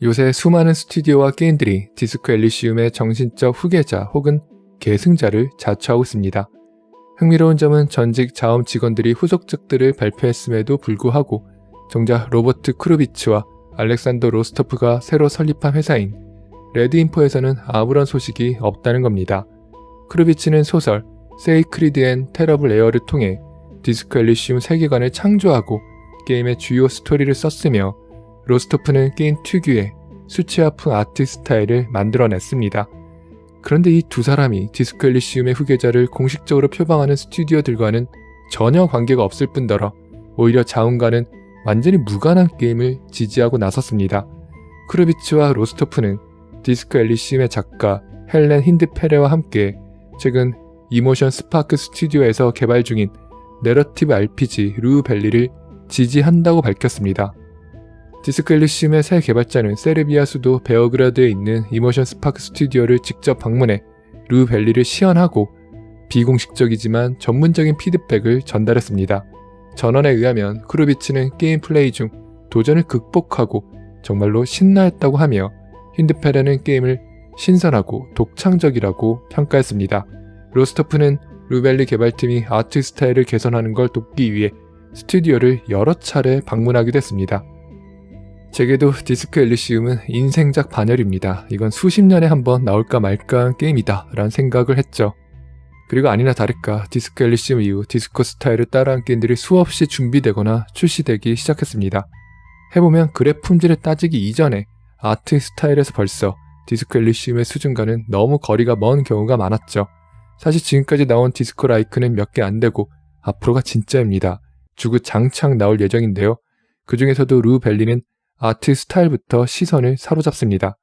요새 수많은 스튜디오와 게임들이 디스코 엘리시움의 정신적 후계자 혹은 계승자를 자처하고 있습니다. 흥미로운 점은 전직 자원 직원들이 후속작들을 발표했음에도 불구하고 정작 로버트 크루비츠와 알렉산더 로스토프가 새로 설립한 회사인 레드인포에서는 아무런 소식이 없다는 겁니다. 크루비츠는 소설 세이크리드 앤 테러블 에어를 통해 디스코 엘리시움 세계관을 창조하고 게임의 주요 스토리를 썼으며 로스토프는 게임 특유의 수치 아픈 아트 스타일을 만들어냈습니다. 그런데 이 두 사람이 디스코 엘리시움의 후계자를 공식적으로 표방하는 스튜디오들과는 전혀 관계가 없을 뿐더러 오히려 자운과는 완전히 무관한 게임을 지지하고 나섰습니다. 크루비츠와 로스토프는 디스코 엘리시움의 작가 헬렌 힌드페레와 함께 최근 이모션 스파크 스튜디오에서 개발 중인 내러티브 RPG 루벨리를 지지한다고 밝혔습니다. 디스크 엘리시움의 새 개발자는 세르비아 수도 베어그라드에 있는 이모션 스파크 스튜디오를 직접 방문해 루 벨리를 시연하고 비공식적이지만 전문적인 피드백을 전달했습니다. 전원에 의하면 크루비츠는 게임 플레이 중 도전을 극복하고 정말로 신나했다고 하며 힌드페레는 게임을 신선하고 독창적이라고 평가했습니다. 로스터프는 루벨리 개발팀이 아트 스타일을 개선하는 걸 돕기 위해 스튜디오를 여러 차례 방문하기도 했습니다. 제게도 디스크 엘리시움은 인생작 반열입니다. 이건 수십 년에 한 번 나올까 말까 게임이다 라는 생각을 했죠. 그리고 아니나 다를까 디스크 엘리시움 이후 디스코 스타일을 따라한 게임들이 수없이 준비되거나 출시되기 시작했습니다. 해보면 그래 품질을 따지기 이전에 아트 스타일에서 벌써 디스코 엘리시움의 수준과는 너무 거리가 먼 경우가 많았죠. 사실 지금까지 나온 디스코 라이크는 몇 개 안 되고 앞으로가 진짜입니다. 주구 장창 나올 예정인데요. 그 중에서도 루 벨리는 아트 스타일부터 시선을 사로잡습니다.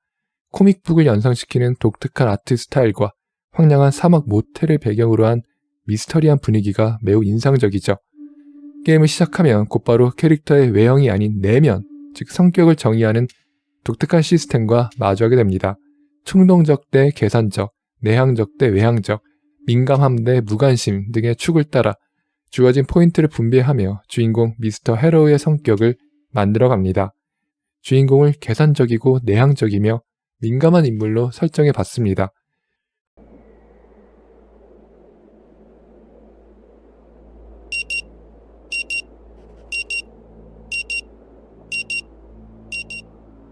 코믹북을 연상시키는 독특한 아트 스타일과 황량한 사막 모텔을 배경으로 한 미스터리한 분위기가 매우 인상적이죠. 게임을 시작하면 곧바로 캐릭터의 외형이 아닌 내면, 즉 성격을 정의하는 독특한 시스템과 마주하게 됩니다. 충동적 대 계산적, 내향적 대 외향적, 민감함 대 무관심 등의 축을 따라 주어진 포인트를 분배하며 주인공 미스터 헤로우의 성격을 만들어 갑니다. 주인공을 계산적이고 내향적이며 민감한 인물로 설정해 봤습니다.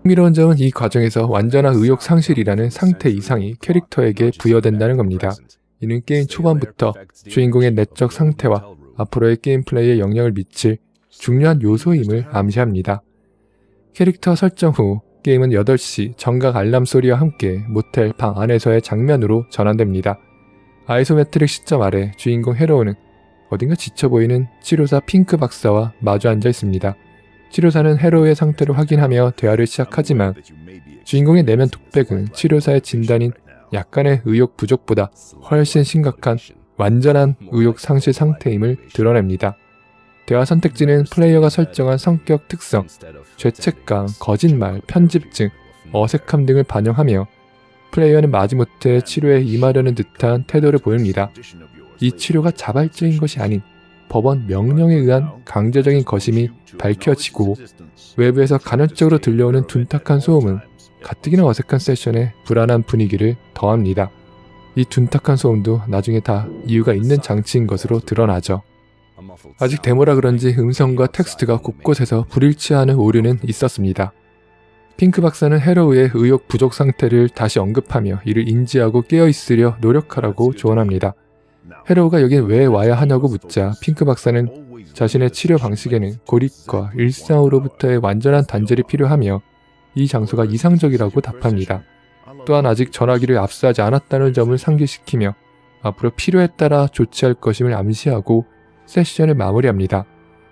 흥미로운 점은 이 과정에서 완전한 의욕 상실이라는 상태 이상이 캐릭터에게 부여된다는 겁니다. 이는 게임 초반부터 주인공의 내적 상태와 앞으로의 게임 플레이에 영향을 미칠 중요한 요소임을 암시합니다. 캐릭터 설정 후 게임은 8시 정각 알람 소리와 함께 모텔 방 안에서의 장면으로 전환됩니다. 아이소메트릭 시점 아래 주인공 헤로우는 어딘가 지쳐 보이는 치료사 핑크 박사와 마주 앉아 있습니다. 치료사는 헤로우의 상태를 확인하며 대화를 시작하지만 주인공의 내면 독백은 치료사의 진단인 약간의 의욕 부족보다 훨씬 심각한 완전한 의욕 상실 상태임을 드러냅니다. 대화 선택지는 플레이어가 설정한 성격 특성, 죄책감, 거짓말, 편집증, 어색함 등을 반영하며 플레이어는 마지못해 치료에 임하려는 듯한 태도를 보입니다. 이 치료가 자발적인 것이 아닌 법원 명령에 의한 강제적인 것임이 밝혀지고 외부에서 간헐적으로 들려오는 둔탁한 소음은 가뜩이나 어색한 세션에 불안한 분위기를 더합니다. 이 둔탁한 소음도 나중에 다 이유가 있는 장치인 것으로 드러나죠. 아직 데모라 그런지 음성과 텍스트가 곳곳에서 불일치하는 오류는 있었습니다. 핑크 박사는 헤로우의 의욕 부족 상태를 다시 언급하며 이를 인지하고 깨어있으려 노력하라고 조언합니다. 헤로우가 여긴 왜 와야 하냐고 묻자 핑크 박사는 자신의 치료 방식에는 고립과 일상으로부터의 완전한 단절이 필요하며 이 장소가 이상적이라고 답합니다. 또한 아직 전화기를 압수하지 않았다는 점을 상기시키며 앞으로 필요에 따라 조치할 것임을 암시하고 세션을 마무리합니다.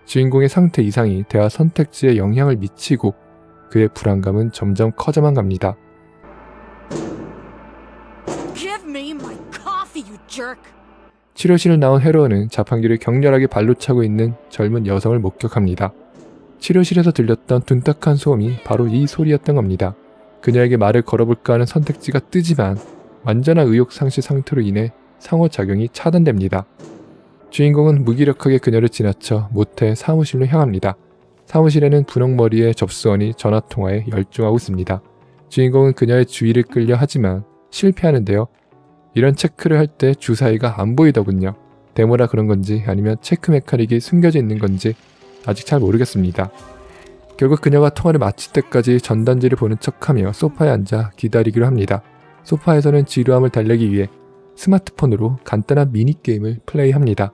주인공의 상태 이상이 대화 선택지에 영향을 미치고 그의 불안감은 점점 커져만 갑니다. Give me my coffee, you jerk! 치료실을 나온 헤로우는 자판기를 격렬하게 발로 차고 있는 젊은 여성을 목격합니다. 치료실에서 들렸던 둔탁한 소음이 바로 이 소리였던 겁니다. 그녀에게 말을 걸어볼까 하는 선택지가 뜨지만 완전한 의욕 상실 상태로 인해 상호작용이 차단됩니다. 주인공은 무기력하게 그녀를 지나쳐 모텔 사무실로 향합니다. 사무실에는 분홍머리의 접수원이 전화통화에 열중하고 있습니다. 주인공은 그녀의 주의를 끌려 하지만 실패하는데요. 이런 체크를 할 때 주사위가 안 보이더군요. 데모라 그런 건지 아니면 체크 메카닉이 숨겨져 있는 건지 아직 잘 모르겠습니다. 결국 그녀가 통화를 마칠 때까지 전단지를 보는 척하며 소파에 앉아 기다리기로 합니다. 소파에서는 지루함을 달래기 위해 스마트폰으로 간단한 미니게임을 플레이합니다.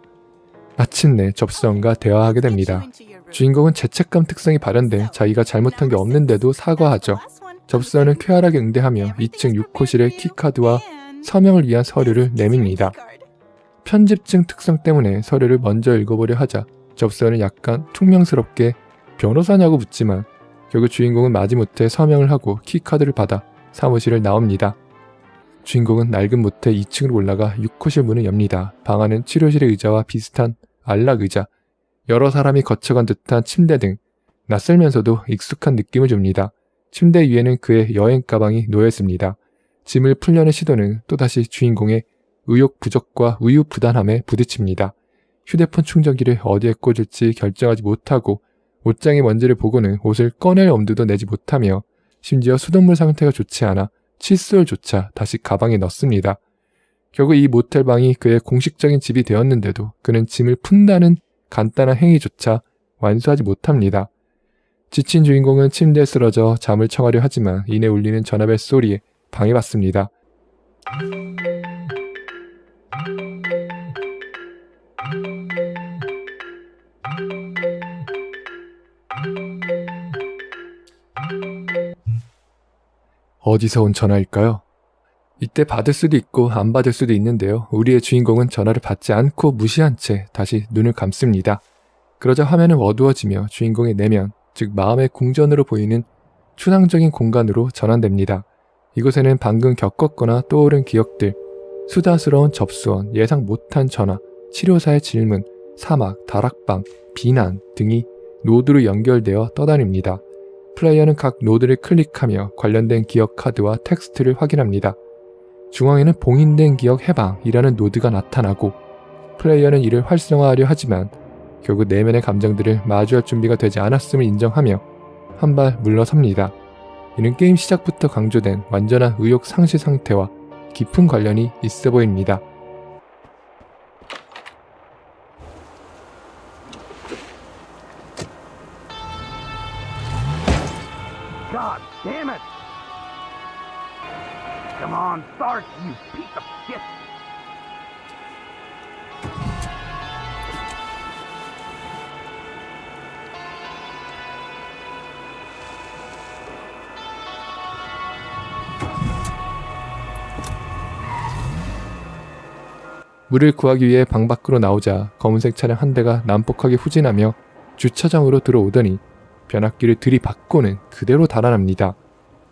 마침내 접수원과 대화하게 됩니다. 주인공은 죄책감 특성이 발현돼 자기가 잘못한 게 없는데도 사과하죠. 접수원은 쾌활하게 응대하며 2층 6호실의 키카드와 서명을 위한 서류를 내밉니다. 편집증 특성 때문에 서류를 먼저 읽어보려 하자 접수원은 약간 퉁명스럽게 변호사냐고 묻지만 결국 주인공은 마지못해 서명을 하고 키카드를 받아 사무실을 나옵니다. 주인공은 낡은 모텔 2층으로 올라가 6호실 문을 엽니다. 방 안은 치료실의 의자와 비슷한 안락 의자, 여러 사람이 거쳐간 듯한 침대 등 낯설면서도 익숙한 느낌을 줍니다. 침대 위에는 그의 여행 가방이 놓여 있습니다. 짐을 풀려는 시도는 또다시 주인공의 의욕 부족과 우유 부단함에 부딪힙니다. 휴대폰 충전기를 어디에 꽂을지 결정하지 못하고 옷장의 먼지를 보고는 옷을 꺼낼 엄두도 내지 못하며 심지어 수돗물 상태가 좋지 않아 칫솔조차 다시 가방에 넣습니다. 결국 이 모텔방이 그의 공식적인 집이 되었는데도 그는 짐을 푼다는 간단한 행위조차 완수하지 못합니다. 지친 주인공은 침대에 쓰러져 잠을 청하려 하지만 이내 울리는 전화벨 소리에 방해받습니다. 어디서 온 전화일까요? 이때 받을 수도 있고 안 받을 수도 있는데요. 우리의 주인공은 전화를 받지 않고 무시한 채 다시 눈을 감습니다. 그러자 화면은 어두워지며 주인공의 내면, 즉 마음의 궁전으로 보이는 추상적인 공간으로 전환됩니다. 이곳에는 방금 겪었거나 떠오른 기억들, 수다스러운 접수원, 예상 못한 전화, 치료사의 질문, 사막, 다락방, 비난 등이 노드로 연결되어 떠다닙니다. 플레이어는 각 노드를 클릭하며 관련된 기억 카드와 텍스트를 확인합니다. 중앙에는 봉인된 기억 해방이라는 노드가 나타나고 플레이어는 이를 활성화하려 하지만 결국 내면의 감정들을 마주할 준비가 되지 않았음을 인정하며 한 발 물러섭니다. 이는 게임 시작부터 강조된 완전한 의욕 상실 상태와 깊은 관련이 있어 보입니다. You piece of shit! 물을 구하기 위해 방 밖으로 나오자 검은색 차량 한 대가 난폭하게 후진하며 주차장으로 들어오더니 변압기를 들이받고는 그대로 달아납니다.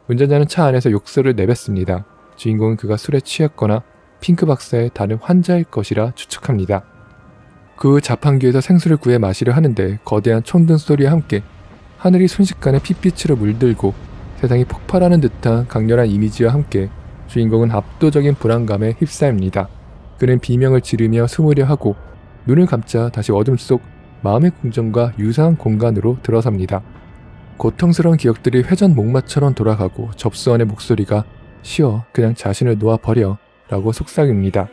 운전자는 차 안에서 욕설을 내뱉습니다. 주인공은 그가 술에 취했거나 핑크 박사의 다른 환자일 것이라 추측합니다. 그 후 자판기에서 생수를 구해 마시려 하는데 거대한 총등 소리와 함께 하늘이 순식간에 핏빛으로 물들고 세상이 폭발하는 듯한 강렬한 이미지와 함께 주인공은 압도적인 불안감에 휩싸입니다. 그는 비명을 지르며 숨으려 하고 눈을 감자 다시 어둠 속 마음의 궁전과 유사한 공간으로 들어섭니다. 고통스러운 기억들이 회전 목마처럼 돌아가고 접수원의 목소리가 쉬어 그냥 자신을 놓아버려 라고 속삭입니다.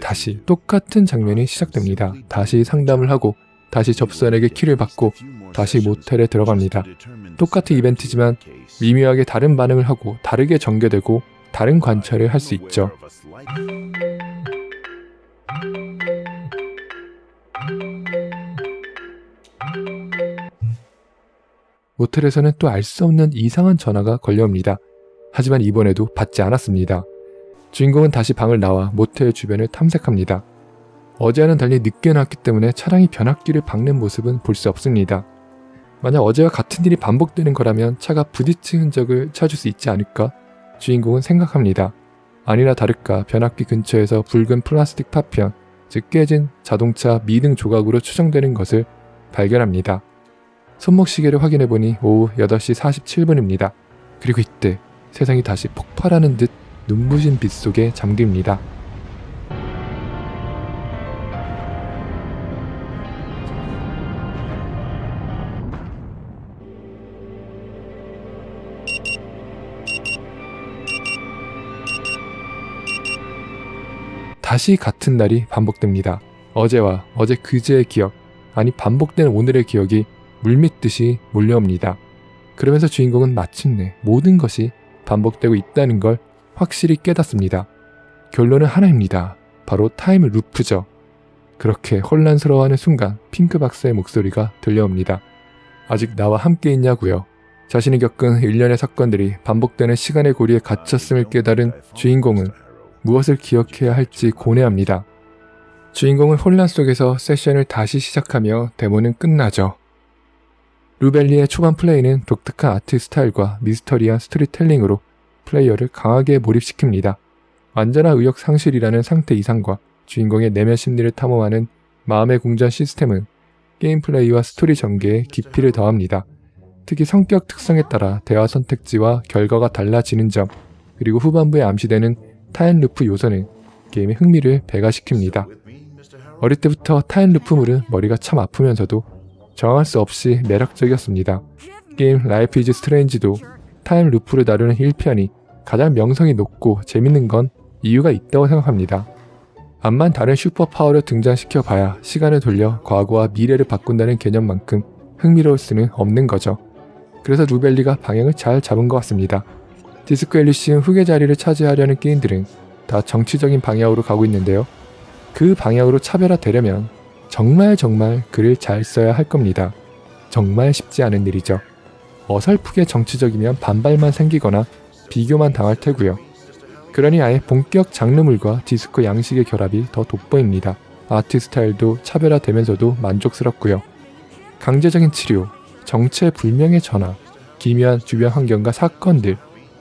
다시 똑같은 장면이 시작됩니다. 다시 상담을 하고 다시 접수원에게 키를 받고 다시 모텔에 들어갑니다. 똑같은 이벤트지만 미묘하게 다른 반응을 하고 다르게 전개되고 다른 관찰을 할 수 있죠. 모텔에서는 또 알 수 없는 이상한 전화가 걸려옵니다. 하지만 이번에도 받지 않았습니다. 주인공은 다시 방을 나와 모텔 주변을 탐색합니다. 어제와는 달리 늦게 나왔기 때문에 차량이 변압기를 박는 모습은 볼 수 없습니다. 만약 어제와 같은 일이 반복되는 거라면 차가 부딪힌 흔적을 찾을 수 있지 않을까? 주인공은 생각합니다. 아니나 다를까 변압기 근처에서 붉은 플라스틱 파편, 즉 깨진 자동차 미등 조각으로 추정되는 것을 발견합니다. 손목시계를 확인해보니 오후 8시 47분입니다. 그리고 이때 세상이 다시 폭발하는 듯 눈부신 빛 속에 잠깁니다. 다시 같은 날이 반복됩니다. 어제와 어제 그제의 기억, 아니 반복되는 오늘의 기억이 물밀듯이 몰려옵니다. 그러면서 주인공은 마침내 모든 것이 반복되고 있다는 걸 확실히 깨닫습니다. 결론은 하나입니다. 바로 타임 루프죠. 그렇게 혼란스러워하는 순간 핑크 박사의 목소리가 들려옵니다. 아직 나와 함께 있냐고요. 자신이 겪은 일련의 사건들이 반복되는 시간의 고리에 갇혔음을 깨달은 주인공은 무엇을 기억해야 할지 고뇌합니다. 주인공은 혼란 속에서 세션을 다시 시작하며 데모는 끝나죠. 루벨리의 초반 플레이는 독특한 아트 스타일과 미스터리한 스토리텔링으로 플레이어를 강하게 몰입시킵니다. 완전한 의욕 상실이라는 상태 이상과 주인공의 내면 심리를 탐험하는 마음의 궁전 시스템은 게임 플레이와 스토리 전개에 깊이를 더합니다. 특히 성격 특성에 따라 대화 선택지와 결과가 달라지는 점, 그리고 후반부에 암시되는 타임 루프 요소는 게임의 흥미를 배가시킵니다. 어릴 때부터 타임 루프물은 머리가 참 아프면서도 정할 수 없이 매력적이었습니다. 게임 라이프 이즈 스트레인지도 타임 루프를 다루는 1편이 가장 명성이 높고 재밌는 건 이유가 있다고 생각합니다. 암만 다른 슈퍼파워를 등장시켜 봐야 시간을 돌려 과거와 미래를 바꾼다는 개념만큼 흥미로울 수는 없는 거죠. 그래서 루벨리가 방향을 잘 잡은 것 같습니다. 디스코 엘리시움 후계 자리를 차지하려는 게임들은 다 정치적인 방향으로 가고 있는데요. 그 방향으로 차별화되려면 정말 정말 글을 잘 써야 할 겁니다. 정말 쉽지 않은 일이죠. 어설프게 정치적이면 반발만 생기거나 비교만 당할 테고요. 그러니 아예 본격 장르물과 디스코 양식의 결합이 더 돋보입니다. 아트 스타일도 차별화되면서도 만족스럽고요. 강제적인 치료, 정체 불명의 전화, 기묘한 주변 환경과 사건들,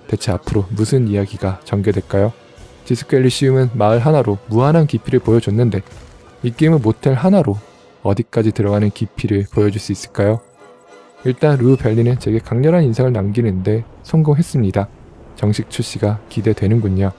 대체 앞으로 무슨 이야기가 전개될까요? 디스코 엘리시움은 마을 하나로 무한한 깊이를 보여줬는데 이 게임은 모텔 하나로 어디까지 들어가는 깊이를 보여줄 수 있을까요? 일단 루 벨리는 제게 강렬한 인상을 남기는데 성공했습니다. 정식 출시가 기대되는군요.